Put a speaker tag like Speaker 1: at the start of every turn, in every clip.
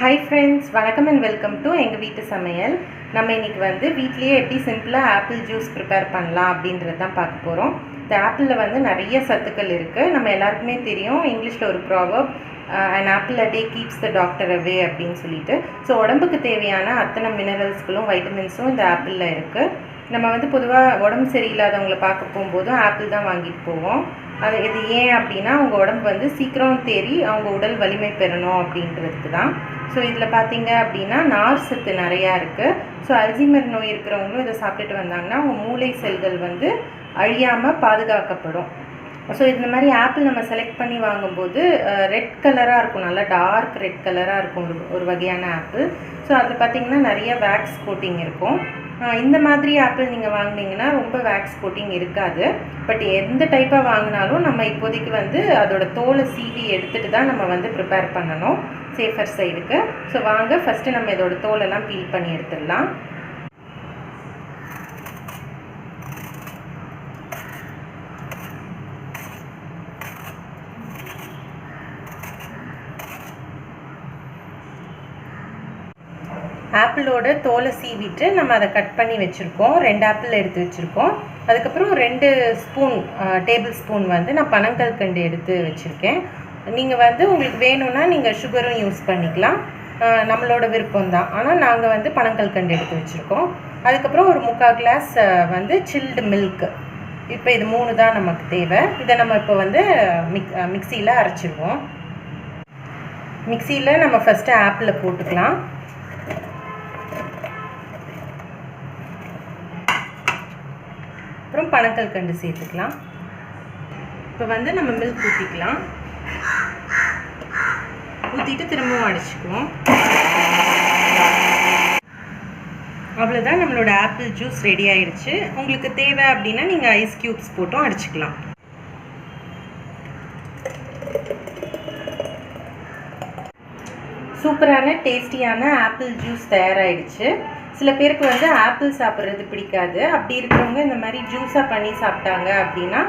Speaker 1: Hi friends வணக்கம் and welcome to எங்கள் வீட்டு சமையல். நம்ம இன்னைக்கு வந்து வீட்லேயே எப்படி சிம்பிளாக ஆப்பிள் ஜூஸ் ப்ரிப்பேர் பண்ணலாம் அப்படின்றது தான் பார்க்க போகிறோம் இந்த ஆப்பிளில் வந்து நிறைய சத்துக்கள் இருக்குது நம்ம எல்லாருக்குமே தெரியும் இங்கிலீஷில் ஒரு proverb an apple a day keeps the doctor away அப்படின்னு சொல்லிட்டு. ஸோ உடம்புக்கு தேவையான அத்தனை மினரல்ஸ்களும் வைட்டமின்ஸும் இந்த ஆப்பிளில் இருக்குது நம்ம வந்து பொதுவாக உடம்பு சரியில்லாதவங்களை பார்க்க போகும்போதும் ஆப்பிள் தான் வாங்கிட்டு போவோம். அது இது ஏன் அப்படின்னா அவங்க உடம்பு வந்து சீக்கிரம் தேறி அவங்க உடல் வலிமை பெறணும் அப்படின்றதுக்கு தான். ஸோ இதில் பார்த்தீங்க அப்படின்னா நார் சத்து நிறையா இருக்குது ஸோ அல்சீமர் நோய் இருக்கிறவங்களும் இதை சாப்பிட்டுட்டு வந்தாங்கன்னா அவங்க மூளை செல்கள் வந்து அழியாமல் பாதுகாக்கப்படும். ஸோ இந்த மாதிரி ஆப்பிள் நம்ம செலக்ட் பண்ணி வாங்கும்போது ரெட் கலராக இருக்கும். நல்லா டார்க் ரெட் கலராக இருக்கும் ஒரு ஒரு வகையான ஆப்பிள். ஸோ அதில் பார்த்தீங்கன்னா நிறைய வேக்ஸ் கோட்டிங் இருக்கும். இந்த மாதிரி ஆப்பிள் நீங்கள் வாங்கினீங்கன்னா ரொம்ப வேக்ஸ் கோட்டிங் இருக்காது. பட் எந்த டைப்பாக வாங்கினாலும் நம்ம இப்போதைக்கு வந்து அதோட தோலை சீவி எடுத்துகிட்டு தான் நம்ம வந்து ப்ரிப்பேர் பண்ணணும். சேஃபர் சைடுக்கு ஸோ வாங்க ஃபஸ்ட்டு நம்ம இதோட தோலெல்லாம் பீல் பண்ணி எடுத்துடலாம். ஆப்பிளோட தோலை சீவிட்டு நம்ம அதை கட் பண்ணி வச்சுருக்கோம். ரெண்டு ஆப்பிள் எடுத்து வச்சுருக்கோம். அதுக்கப்புறம் ரெண்டு ஸ்பூன் டேபிள் ஸ்பூன் வந்து நான் பனங்கற்கண்டு எடுத்து வச்சுருக்கேன். நீங்கள் வந்து உங்களுக்கு வேணும்னா நீங்கள் சுகரும் யூஸ் பண்ணிக்கலாம். நம்மளோட விருப்பம் தான். ஆனால் நாங்கள் வந்து பனங்கற்கண்டு எடுத்து வச்சுருக்கோம். அதுக்கப்புறம் ஒரு முக்கால் கிளாஸ் வந்து சில்டு மில்க். இப்போ இது மூணு தான் நமக்கு தேவை. இதை நம்ம இப்போ வந்து மிக் மிக்சியில் அரைச்சிடுவோம் மிக்சியில் நம்ம ஃபஸ்ட்டு ஆப்பிளை போட்டுக்கலாம். அப்புறம் பனக்கல்கண்டு சேர்த்துக்கலாம். இப்போ வந்து நம்ம மில்க் ஊற்றிக்கலாம் ஊற்றிட்டு திரும்பவும் அடிச்சுக்குவோம். அவ்வளோதான் நம்மளோட ஆப்பிள் ஜூஸ் ரெடி ஆயிடுச்சு. உங்களுக்கு தேவை அப்படின்னா நீங்கள் ஐஸ் க்யூப்ஸ் போட்டும் அடிச்சுக்கலாம். சூப்பரான டேஸ்டியான ஆப்பிள் ஜூஸ் தயாராகிடுச்சு சில பேருக்கு வந்து ஆப்பிள் சாப்பிட்றது பிடிக்காது. அப்படி இருக்கிறவங்க இந்த மாதிரி ஜூஸாக பண்ணி சாப்பிட்டாங்க அப்படின்னா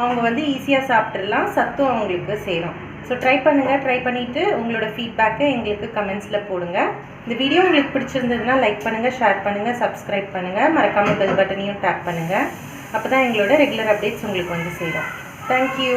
Speaker 1: அவங்க வந்து ஈஸியாக சாப்பிட்றலாம் சத்தும் அவங்களுக்கு சேரும். ஸோ ட்ரை பண்ணுங்கள் ட்ரை பண்ணிவிட்டு உங்களோட ஃபீட்பேக்கை எங்களுக்கு கமெண்ட்ஸில் போடுங்க. இந்த வீடியோ உங்களுக்கு பிடிச்சிருந்ததுன்னா லைக் பண்ணுங்கள் ஷேர் பண்ணுங்கள் சப்ஸ்கிரைப் பண்ணுங்கள் மறக்காமல் பெல் பட்டனையும் டேப் பண்ணுங்கள் அப்போ தான் எங்களோட ரெகுலர் அப்டேட்ஸ் உங்களுக்கு வந்து சேரும். தேங்க்யூ